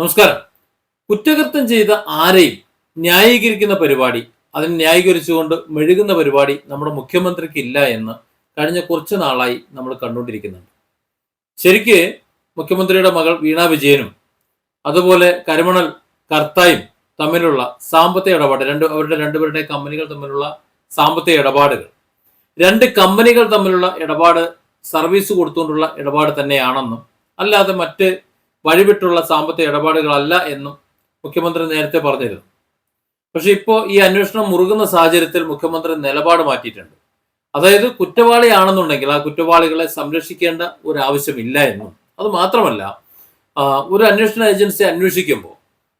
നമസ്കാരം. കുറ്റകൃത്യം ചെയ്ത ആരെയും ന്യായീകരിക്കുന്ന പരിപാടി അതിനെ ന്യായീകരിച്ചുകൊണ്ട് മെഴുകുന്ന പരിപാടി നമ്മുടെ മുഖ്യമന്ത്രിക്ക് ഇല്ല എന്ന് കഴിഞ്ഞ കുറച്ച് നാളായി നമ്മൾ കണ്ടുകൊണ്ടിരിക്കുന്നുണ്ട്. ശരിക്ക് മുഖ്യമന്ത്രിയുടെ മകൾ വീണ വിജയനും അതുപോലെ കരിമണൽ കർത്തായും തമ്മിലുള്ള സാമ്പത്തിക ഇടപാട് രണ്ട് അവരുടെ രണ്ടുപേരുടെ കമ്പനികൾ തമ്മിലുള്ള സാമ്പത്തിക ഇടപാടുകൾ രണ്ട് കമ്പനികൾ തമ്മിലുള്ള ഇടപാട് സർവീസ് കൊടുത്തുകൊണ്ടുള്ള ഇടപാട് തന്നെയാണെന്നും അല്ലാതെ മറ്റ് വഴിവിട്ടുള്ള സാമ്പത്തിക ഇടപാടുകളല്ല എന്നും മുഖ്യമന്ത്രി നേരത്തെ പറഞ്ഞിരുന്നു. പക്ഷെ ഇപ്പോൾ ഈ അന്വേഷണം മുറുകുന്ന സാഹചര്യത്തിൽ മുഖ്യമന്ത്രി നിലപാട് മാറ്റിയിട്ടുണ്ട്. അതായത് കുറ്റവാളിയാണെന്നുണ്ടെങ്കിൽ ആ കുറ്റവാളികളെ സംരക്ഷിക്കേണ്ട ഒരു ആവശ്യമില്ല എന്നും. അത് മാത്രമല്ല ഒരു അന്വേഷണ ഏജൻസി അന്വേഷിക്കുമ്പോൾ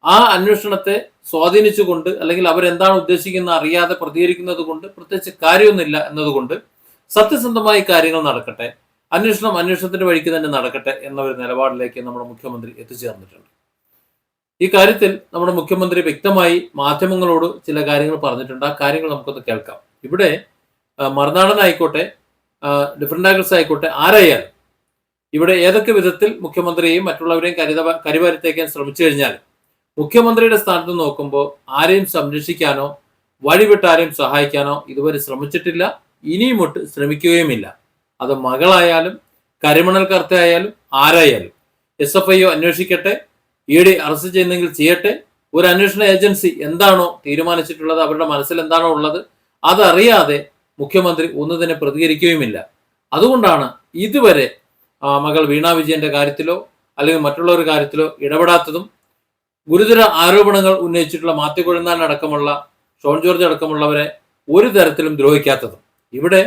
ആ അന്വേഷണത്തെ സ്വാധീനിച്ചുകൊണ്ട് അല്ലെങ്കിൽ അവരെന്താണ് ഉദ്ദേശിക്കുന്നത് അറിയാതെ പ്രതികരിക്കുന്നത് കൊണ്ട് പ്രത്യേകിച്ച് കാര്യമൊന്നുമില്ല എന്നതുകൊണ്ട് സത്യസന്ധമായി കാര്യങ്ങൾ നടക്കട്ടെ അന്വേഷണം അന്വേഷണത്തിന്റെ വഴിക്ക് തന്നെ നടക്കട്ടെ എന്ന ഒരു നിലപാടിലേക്ക് നമ്മുടെ മുഖ്യമന്ത്രി എത്തിച്ചേർന്നിട്ടുണ്ട്. ഈ കാര്യത്തിൽ നമ്മുടെ മുഖ്യമന്ത്രി വ്യക്തമായി മാധ്യമങ്ങളോട് ചില കാര്യങ്ങൾ പറഞ്ഞിട്ടുണ്ട്. ആ കാര്യങ്ങൾ നമുക്കൊന്ന് കേൾക്കാം. ഇവിടെ മറുനാടൻ ഡിഫറെന്റ് ആംഗിൾസ് ആയിക്കോട്ടെ ആരായാലും ഇവിടെ ഏതൊക്കെ വിധത്തിൽ മുഖ്യമന്ത്രിയെയും മറ്റുള്ളവരെയും കരുത കരിവാരിത്തേക്കാൻ ശ്രമിച്ചു കഴിഞ്ഞാൽ മുഖ്യമന്ത്രിയുടെ സ്ഥാനത്ത് നോക്കുമ്പോൾ ആരെയും സംരക്ഷിക്കാനോ വഴിവിട്ട് ആരെയും സഹായിക്കാനോ ഇതുവരെ ശ്രമിച്ചിട്ടില്ല. ഇനിയും ഒട്ട് ശ്രമിക്കുകയുമില്ല. അത് മകളായാലും കരിമണൽ കർത്തയായാലും ആരായാലും എസ് എഫ് ഐ അന്വേഷിക്കട്ടെ. ഇ ഡി അറസ്റ്റ് ചെയ്യുന്നെങ്കിൽ ചെയ്യട്ടെ. ഒരു അന്വേഷണ ഏജൻസി എന്താണോ തീരുമാനിച്ചിട്ടുള്ളത് അവരുടെ മനസ്സിൽ എന്താണോ ഉള്ളത് അതറിയാതെ മുഖ്യമന്ത്രി ഒന്നു തന്നെ പ്രതികരിക്കുകയുമില്ല. അതുകൊണ്ടാണ് ഇതുവരെ മകൾ വീണ വിജയന്റെ കാര്യത്തിലോ അല്ലെങ്കിൽ മറ്റുള്ളവരുടെ കാര്യത്തിലോ ഇടപെടാത്തതും ഗുരുതര ആരോപണങ്ങൾ ഉന്നയിച്ചിട്ടുള്ള മാത്യു കൊഴുന്നാൻ അടക്കമുള്ള ഷോൺ ജോർജ് അടക്കമുള്ളവരെ ഒരു തരത്തിലും ദ്രോഹിക്കാത്തതും. ഇവിടെ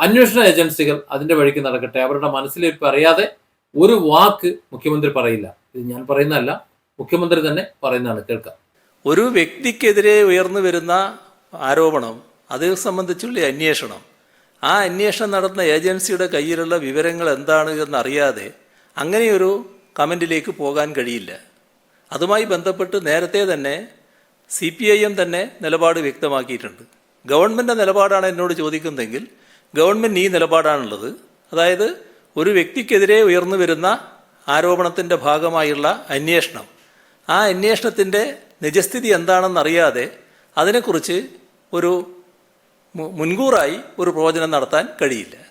അന്വേഷണ ഏജൻസികൾ അതിന്റെ വഴിക്ക് നടക്കട്ടെ. അവരുടെ മനസ്സിലിരിപ്പ് അറിയാതെ ഒരു വാക്ക് മുഖ്യമന്ത്രി പറയില്ല. ഇത് ഞാൻ പറയുന്നതല്ല മുഖ്യമന്ത്രി തന്നെ പറയുന്നതാണ്. കേൾക്കാം. ഒരു വ്യക്തിക്കെതിരെ ഉയർന്നു വരുന്ന ആരോപണം അത് സംബന്ധിച്ചുള്ള അന്വേഷണം. ആ അന്വേഷണം നടത്തുന്ന ഏജൻസിയുടെ കയ്യിലുള്ള വിവരങ്ങൾ എന്താണ് എന്നറിയാതെ അങ്ങനെയൊരു കമന്റിലേക്ക് പോകാൻ കഴിയില്ല. അതുമായി ബന്ധപ്പെട്ട് നേരത്തെ തന്നെ സി പി ഐ എം തന്നെ നിലപാട് വ്യക്തമാക്കിയിട്ടുണ്ട്. ഗവൺമെന്റ് നിലപാടാണ് എന്നോട് ചോദിക്കുന്നതെങ്കിൽ ഗവൺമെന്റ് ഈ നിലപാടാണുള്ളത്. അതായത് ഒരു വ്യക്തിക്കെതിരെ ഉയർന്നു വരുന്ന ആരോപണത്തിന്റെ ഭാഗമായുള്ള അന്വേഷണം. ആ അന്വേഷണത്തിന്റെ നിജസ്ഥിതി എന്താണെന്നറിയാതെ അതിനെക്കുറിച്ച് ഒരു മുൻകൂറായി ഒരു പ്രവചനം നടത്താൻ കഴിയില്ല.